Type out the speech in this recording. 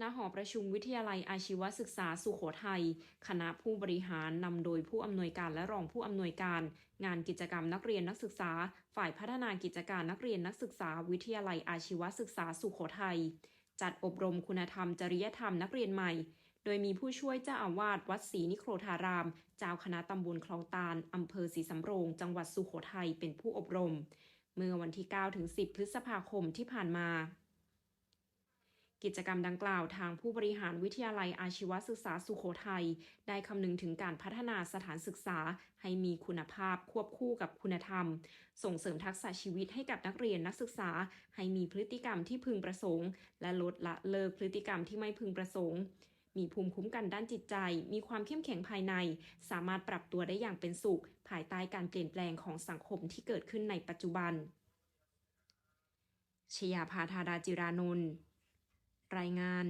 ณหอประชุมวิทยาลัยอาชีวศึกษาสุโขทัย คณะผู้บริหารนำโดยผู้อำนวยการและรองผู้อำนวยการ งานกิจกรรมนักเรียนนักศึกษา ฝ่ายพัฒนากิจการนักเรียนนักศึกษา วิทยาลัยอาชีวศึกษาสุโขทัย จัดอบรมคุณธรรมจริยธรรมนักเรียนใหม่ โดยมีผู้ช่วยเจ้าอาวาสวัดศรีนิโครธาราม เจ้าคณะตำบลคลองตาลอำเภอศรีสำโรง จังหวัดสุโขทัยเป็นผู้อบรม เมื่อวันที่ 9-10 พฤษภาคมที่ผ่านมา กิจกรรมดังกล่าวทางผู้บริหารวิทยาลัยอาชีวศึกษาสุโขทัยได้คำนึงถึงการพัฒนาสถานศึกษาให้มีคุณภาพควบคู่กับคุณธรรม ส่งเสริมทักษะชีวิตให้กับนักเรียนนักศึกษา ให้มีพฤติกรรมที่พึงประสงค์ และลดละเลิกพฤติกรรมที่ไม่พึงประสงค์มีภูมิคุ้มกันด้านจิตใจ มีความเข้มแข็งภายใน สามารถปรับตัวได้อย่างเป็นสุข ภายใต้การเปลี่ยนแปลงของสังคมที่เกิดขึ้นในปัจจุบันชยาภาธาดาจิรานนท์ รายงาน